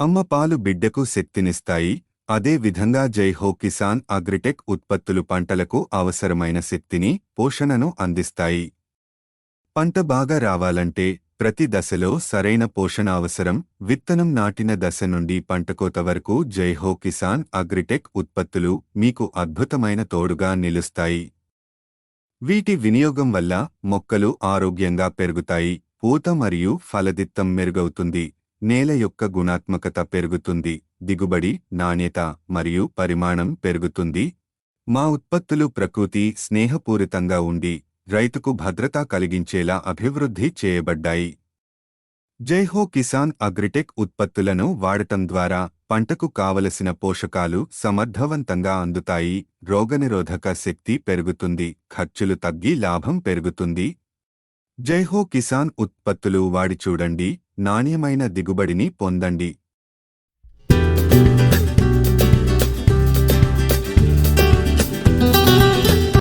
అమ్మ పాలు బిడ్డకు శక్తినిస్తాయి. అదే విధంగా జై హో కిసాన్ అగ్రిటెక్ ఉత్పత్తులు పంటలకు అవసరమైన శక్తిని పోషణను అందిస్తాయి. పంట బాగా రావాలంటే ప్రతి దశలో సరైన పోషణ అవసరం విత్తనం నాటిన దశ నుండి పంటకోత వరకు జై హో కిసాన్ అగ్రిటెక్ ఉత్పత్తులు మీకు అద్భుతమైన తోడుగా నిలుస్తాయి. వీటి వినియోగం వల్ల మొక్కలు ఆరోగ్యంగా పెరుగుతాయి పూత మరియు ఫలదిత్తం మెరుగవుతుంది. నేల యొక్క గుణాత్మకత పెరుగుతుంది దిగుబడి నాణ్యత మరియు పరిమాణం పెరుగుతుంది. మా ఉత్పత్తులు ప్రకృతి స్నేహపూరితంగా ఉండి రైతుకు భద్రత కలిగించేలా అభివృద్ధి చేయబడ్డాయి. జైహో కిసాన్ అగ్రిటెక్ ఉత్పత్తులను వాడటం ద్వారా పంటకు కావలసిన పోషకాలు సమర్థవంతంగా అందుతాయి రోగనిరోధక శక్తి పెరుగుతుంది ఖర్చులు తగ్గి లాభం పెరుగుతుంది. జైహో కిసాన్ ఉత్పత్తులు వాడి చూడండి. నాణ్యమైన దిగుబడిని పొందండి.